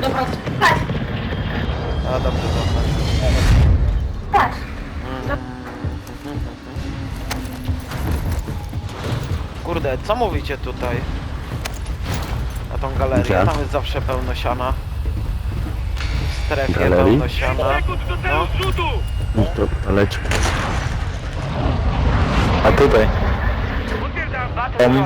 Dobra, patrz, A dobrze, dobrze. patrz. Kurde, co mówicie tutaj? Na tą galerię, Gdzie? tam jest zawsze pełno siana. W strefie Galerii? pełno siana. No, No to leć. A tutaj? Tam.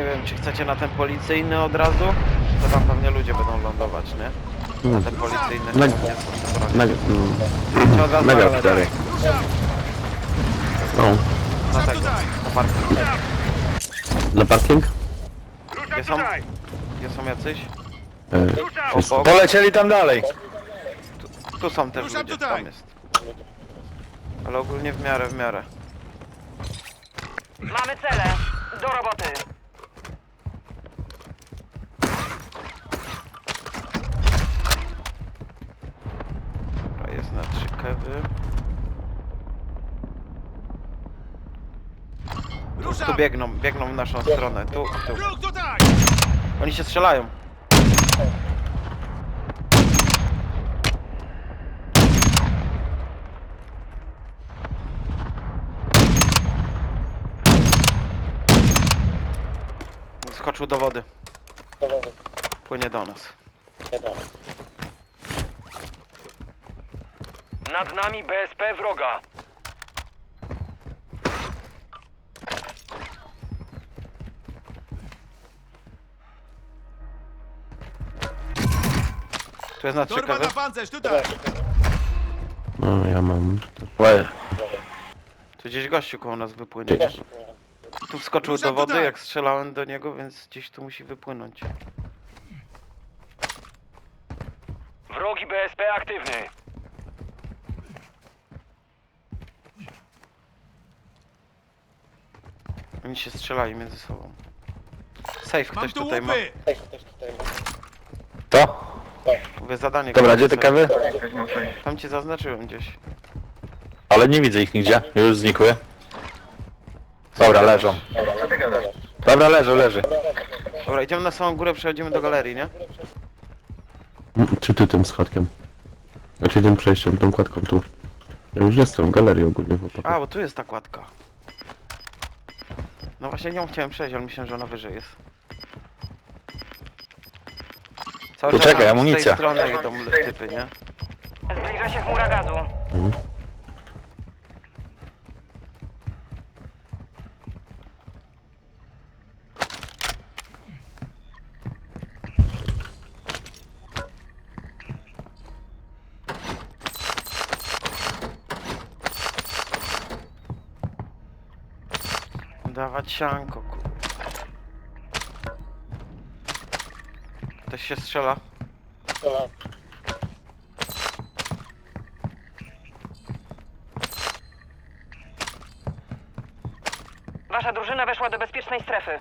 Nie wiem, czy chcecie na ten policyjny od razu? To tam pewnie ludzie będą lądować, nie? Na Mm. ten policyjny broni. Mega, Czy od razu mega na galerię? cztery. No. Na tego, na parking. Na parking? Gdzie są? Gdzie są jacyś? E. Obok. Polecieli tam dalej. Tu są też ludzie, tutaj. tam jest. Ale ogólnie w miarę, w miarę. Mamy cele. Do roboty. Dobra, jest na trzy kewy. Tu Ruszam! Biegną, biegną w naszą stronę. Tu, tu. Oni się strzelają. Skoczył do wody. Płynie do nas. Nad nami BSP wroga. Tu jest na trzy Torba kewy. na pancerz, tutaj! No ja mam. Łe. Tu gdzieś gościu koło nas wypłynie. Tu wskoczył Ruszam do wody, tutaj. jak strzelałem do niego, więc gdzieś tu musi wypłynąć. Wrogi BSP aktywny. Oni się strzelają między sobą. Safe Mam ktoś tu tutaj ma. łupy! To? Mówię zadanie. Dobra, gdzie te kawy? Tam cię zaznaczyłem gdzieś. Ale nie widzę ich nigdzie. Już znikły. Dobra, leżą. Dobra, leżą, leży. Dobra, idziemy na samą górę, przechodzimy do galerii, nie? Czy ty tym schodkiem? Znaczy tym przejściem, tą kładką tu. Ja już jestem w galerii ogólnie chłopaka. A, bo tu jest ta kładka. No właśnie nią chciałem przejść, ale myślałem, że ona wyżej jest. Cały czas czekaj, z amunicja. tej strony idą typy, nie? Zbliża się chmura gazu. Dawać sianko, się strzela? Wasza drużyna weszła do bezpiecznej strefy.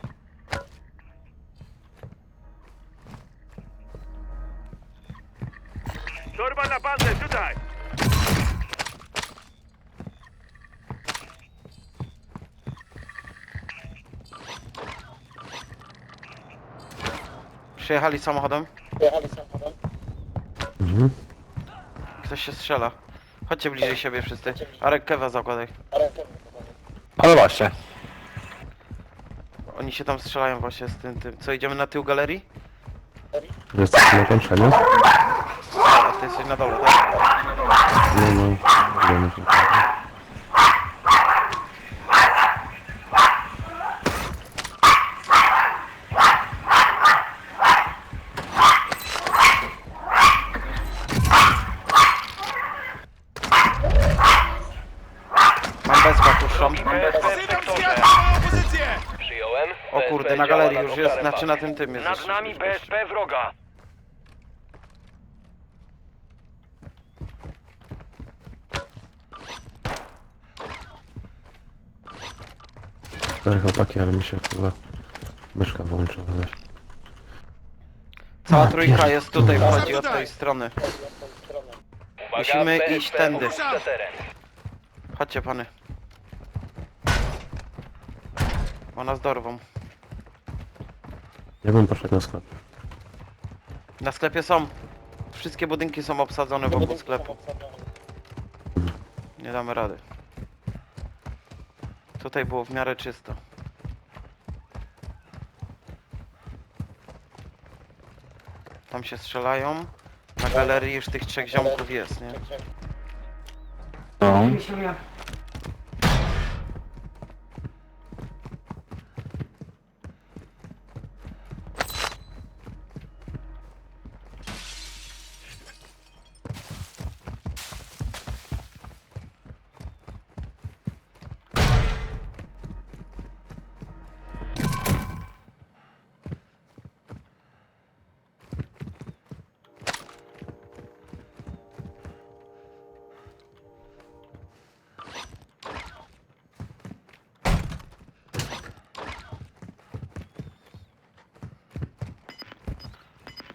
Torba na pancerz, tutaj! Przyjechali samochodem? Mhm. Ktoś się strzela. Chodźcie bliżej siebie wszyscy. Arek Kewa zakładaj. Ale właśnie. Oni się tam strzelają właśnie z tym, tym. Co, idziemy na tył galerii? Jesteś na kończeniu? A ty jesteś na dole, tak? No, no. Idziemy się. Mam bezpa puszczą. BSP w Wzywam sektorze. zwiat na opozycję! Przyjąłem. O kurde, na znaczy na tym tym jest. Nad nami BSP wroga. Sorry chłopaki, ale mi się chyba myszka włączyła weź. Cała trójka jest tutaj, wchodzi od tej strony. Musimy BSP iść tędy. opuszcza teren. Chodźcie pany. Bo nas dorwą. Ja bym poszedł na sklep. Na sklepie są. Wszystkie budynki są obsadzone wokół sklepu. Nie damy rady. Tutaj było w miarę czysto. Tam się strzelają. Na galerii już tych trzech ziomków jest, nie? No.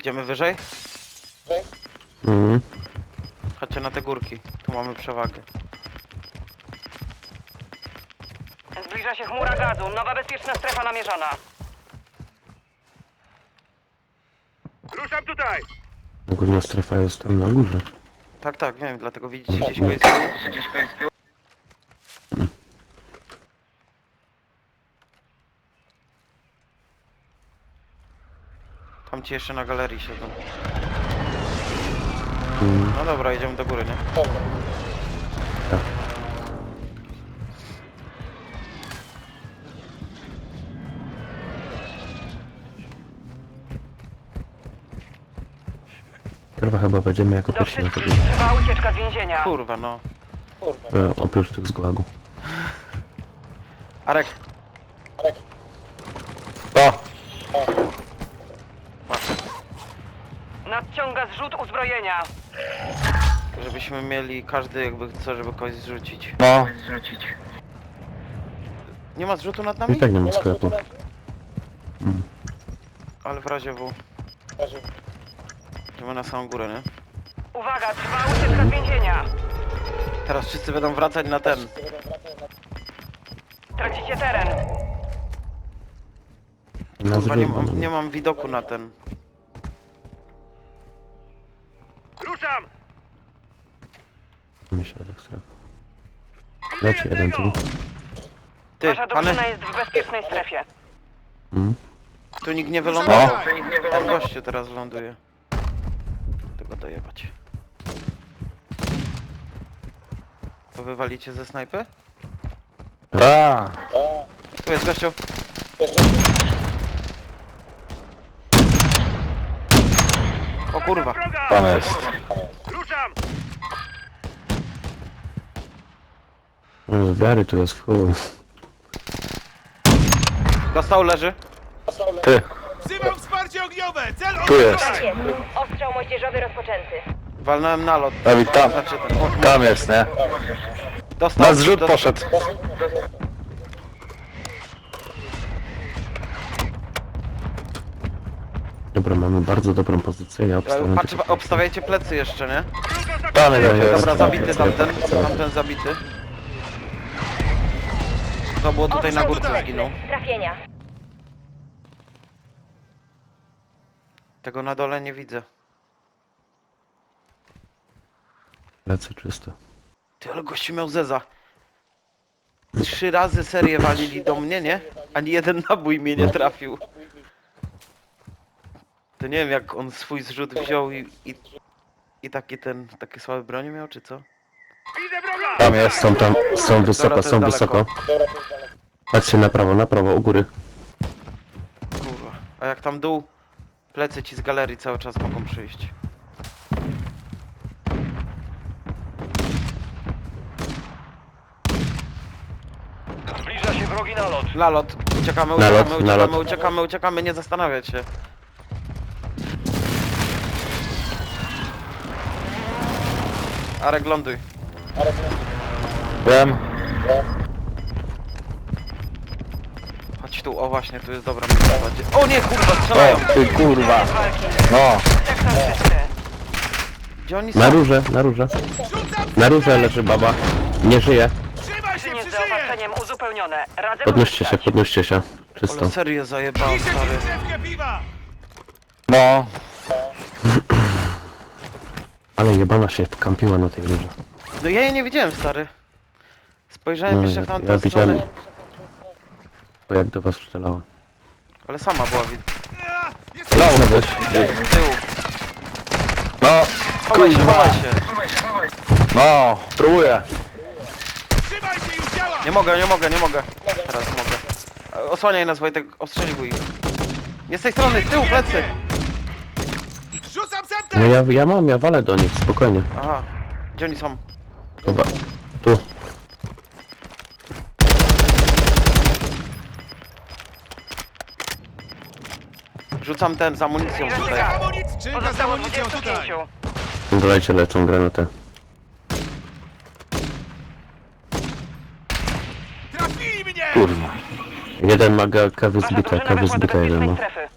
Idziemy wyżej? Mhm. Chodźcie na te górki. Tu mamy przewagę. Zbliża się chmura gazu. Nowa bezpieczna strefa namierzona. Ruszam tutaj! Ogólna strefa jest tam na górze. Tak, tak, wiem, dlatego widzicie gdzieś kogoś z tyłu? Ci jeszcze na galerii siedzą. Mhm. No dobra, idziemy do góry, nie? Tak. Kurwa chyba będziemy jako Do pierwsi na wszystkich sobie. trwa ucieczka z więzienia. Kurwa, no. E, oprócz tych z gułagu. Arek, żebyśmy mieli każdy jakby chce, żeby kogoś zrzucić. No. Nie ma zrzutu nad nami? I tak nie ma sklepu. Ale w razie W. Idziemy na samą górę, nie? Uwaga, trwa ucieczka z więzienia. Teraz wszyscy będą wracać na ten. Tracicie teren. Na Kurwa, nie mam, no. nie mam widoku na ten. Ruszam! Mi się tak stref. Leci jeden tu. Ty, Wasza pany, drużyna jest w bezpiecznej strefie. Mm. tu nikt nie wylądował. Ten gościu teraz ląduje. Tego dojebać. To wywalicie ze snajpy? A. Tu jest gościu. O kurwa. Tam jest. Ruszam! Wiary tu jest w chuj. Dostał, leży. Ty, Wzywam wsparcie ogniowe! Cel Tu jest. Ostrzał moździerzowy rozpoczęty. Walnąłem nalot. Dawid tam. Znaczy ten. o, Tam jest, nie? Dostał. Na zrzut dostał. poszedł. Dobra, mamy bardzo dobrą pozycję. Ja obstawiam Patrz, tylko- obstawiajcie plecy jeszcze, nie? Tam jest. Dobra, zabity tamten. Tamten zabity. To było tutaj na górce zginął. Trafienia. Tego na dole nie widzę. Lecę czysto. Ty, ale gościu miał zeza. Trzy razy serię walili do mnie, nie? Ani jeden nabój mnie nie trafił. To nie wiem jak on swój zrzut wziął i, i, i taki ten, takie słabe bronie miał, czy co? Widzę! Tam jest, są tam, są wysoko, są wysoko. Patrzcie na prawo, na prawo, u góry. Kurwa. A jak tam dół, plecy ci z galerii cały czas mogą przyjść. Zbliża się wrogi nalot. Nalot, uciekamy, Nalot, uciekamy, uciekamy, nalot. uciekamy, uciekamy, nie zastanawiać się. Arek, ląduj. Wiem. Chodź tu, o właśnie, tu jest dobra miejscowa. Gdzie- O nie, kurwa, strzelają! ty kurwa. No. Gdzie oni są? Na róże, na róże. Na róże leży baba. Nie żyje. Z zaopatrzeniem uzupełnione. Radzę Podnoście się, podnoście się. Czysto. Ale serię zajebał, Piszę stary. No. Ale jebana się kampiła na tej róże. No ja jej nie widziałem, stary. Spojrzałem No, jeszcze ja, w tamtą ja stronę. Bo jak do was strzelała. ale sama była widna. Ja, Jestem No, weź. Z tyłu. No, Chowaj się, chowaj się. no, próbuję. Trzymaj się, już działa! Nie mogę, nie mogę, nie mogę. Teraz mogę. E, Osłaniaj nas, Wojtek, ostrzeliwuj ich. Nie z tej strony, z tyłu, plecy! Rzucam No ja, ja mam, ja walę do nich, spokojnie. Aha. Gdzie oni są? Chyba. Rzucam ten z amunicją tutaj. Amunic, skrzynka z Pozostało amunicją tutaj! 25. Dolejcie lecą granatę. Trafili mnie! Kurwa. Jeden ma ga- kawy Wasza drużyna kawy weszła do zbite jeden bezpiecznej ma. strefy.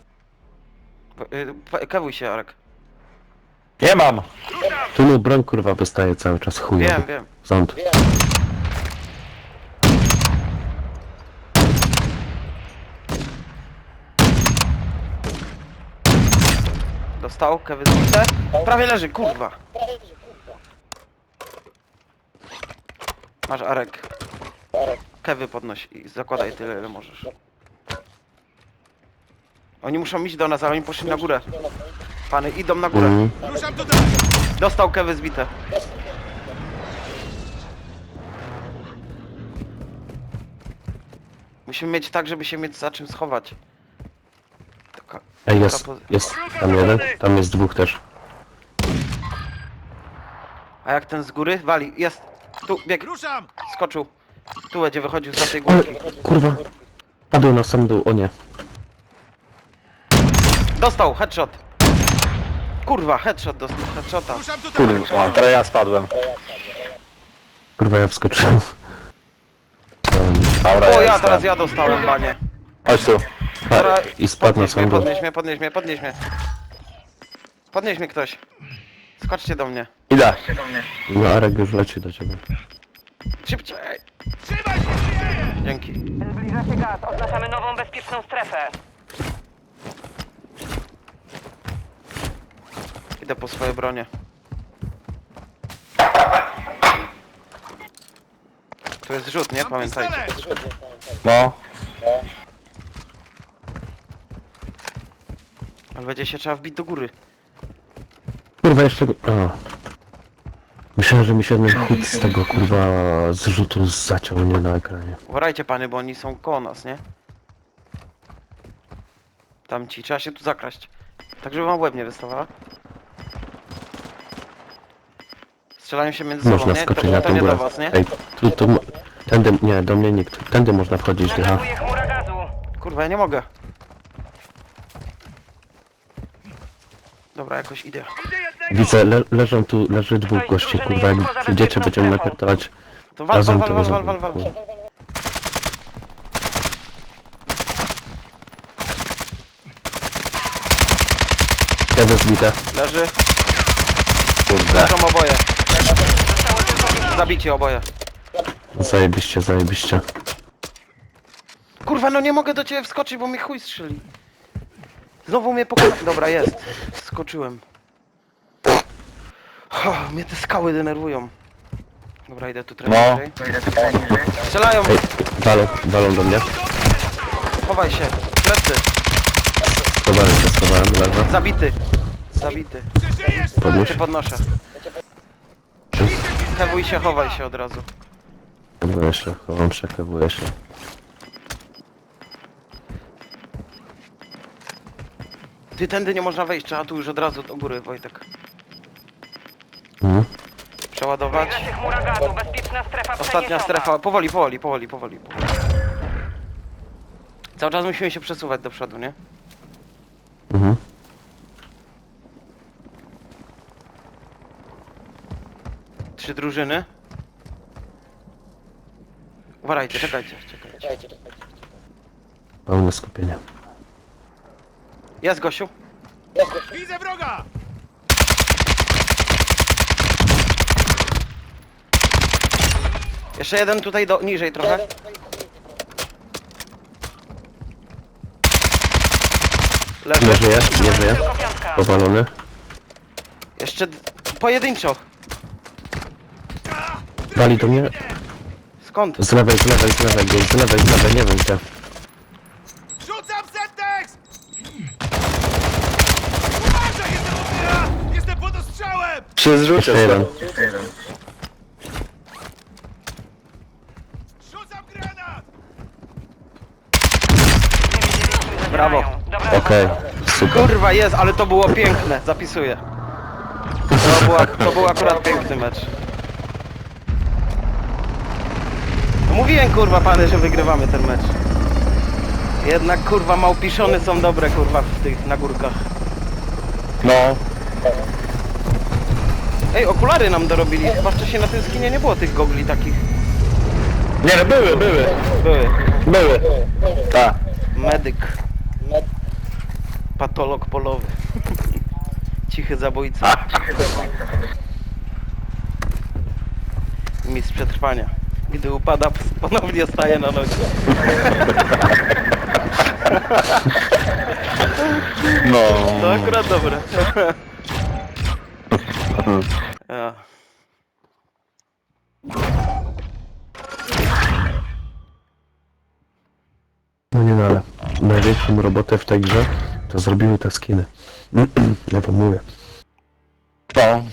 Y, pa- Kewuj się, Arek. Nie mam! Tu mu broń kurwa wystaje cały czas chujowy. Wiem, wiem. Ząd. Dostał, Kewy zbite. Prawie leży, kurwa. Masz Arek. Kewy podnoś i zakładaj tyle, ile możesz. Oni muszą iść do nas, ale oni poszli na górę. Pany, idą na górę. Mhm. Dostał Kewy zbite. Musimy mieć tak, żeby się mieć za czym schować. Jest, jest tam jeden, tam jest dwóch też. A jak ten z góry? Wali, jest. Tu, bieg, Ruszam! skoczył. Tu będzie wychodził za tej Ale, górki. kurwa. Padł na sam dół, o nie. Dostał, headshot. Kurwa, headshot dostał, headshota. Ruszam tutaj! Kurwa, teraz ja spadłem. Kurwa, ja wskoczyłem. Dobra, O, ja teraz ja dostałem, panie. Chodź tu. Dobra, I spadł na podnieś mnie, sam dół. podnieś mnie, podnieś mnie, podnieś mnie. Podnieś mnie ktoś. Skoczcie do mnie. Idę. No Arek już leci do ciebie. Szybciej. Trzymaj się, żyję! Dzięki. Zbliża się gaz. Oznaczamy nową bezpieczną strefę. Idę po swoje bronie. Tu jest rzut, nie? Pamiętajcie. pistolet! No. Ale będzie się trzeba wbić do góry. Kurwa, jeszcze... go- A. Myślałem, że mi się ten chód z tego kurwa zrzutu zaciął nie na ekranie. Uważajcie pany, bo oni są koło nas, nie? Tam ci, trzeba się tu zakraść. Tak, żeby wam łeb nie wystawała. Strzelają się między sobą, Można nie? skoczyć To, na to tą nie do górę. was, nie? Ej, tu, tu... mo- Tędy, nie, do mnie nikt. Tędy można wchodzić, aha. Atakuje chmura gazu. Kurwa, ja nie mogę. Dobra, jakoś idę. Widzę le, leżą tu, leży dwóch gości, kurwa, jak przyjdziecie, będziemy napierdalać. To wal, wal, Razem wal, to wal, wal, wal. Kiedy zbite? Leży, Kurde. leżą oboje. Zabicie oboje. Zajebiście, zajebiście. Kurwa, no nie mogę do ciebie wskoczyć, bo mi chuj strzeli. Znowu mnie pokonał. Dobra, jest. Skoczyłem. Oh, mnie te skały denerwują. Dobra, idę tu trochę No. niżej. Strzelają! Ej, walą, walą do mnie. Chowaj się. Plecy. Schowałem się, schowałem, leżę. Zabity. Zabity. Podnieś. Cię podnoszę. Hewuj się, chowaj się od razu. Chowuję się, chowam się, chowuję się. Ty tędy nie można wejść, trzeba tu już od razu do góry, Wojtek. Mhm. Przeładować. Bezpieczna strefa Ostatnia przeniesiona. strefa. Powoli, powoli, powoli, powoli. powoli. Cały czas musimy się przesuwać do przodu, nie? Mhm. Trzy drużyny. Uważajcie, czekajcie, czekajcie. Pełne skupienie. Jest Gosiu. Widzę wroga! Jeszcze jeden tutaj do, niżej trochę. Nie żyje, nie żyje. Powalony. Jeszcze pojedynczo. Wali do mnie. Skąd? Z lewej, z lewej, z lewej, z lewej, z lewej, nie wiem gdzie. Przy zrzucie Jeszcze jeden. Brawo. Okej, super. Kurwa jest, ale to było piękne, zapisuję. To, była, to był akurat piękny mecz. No mówiłem kurwa pany, że wygrywamy ten mecz. Jednak kurwa małpiszony są dobre kurwa w tych na górkach. No. Ej, okulary nam dorobili. Chyba wcześniej na tym skinie nie było tych gogli takich. Nie no, były, były. Były. Były. Tak. Medyk. Patolog polowy. Cichy zabójca. Mistrz przetrwania. Gdy upada, ponownie staje na nogi. No. To akurat dobre. Ja. No nie no, ale największą robotę w tej grze to zrobiły te skiny. Ja to mówię. No.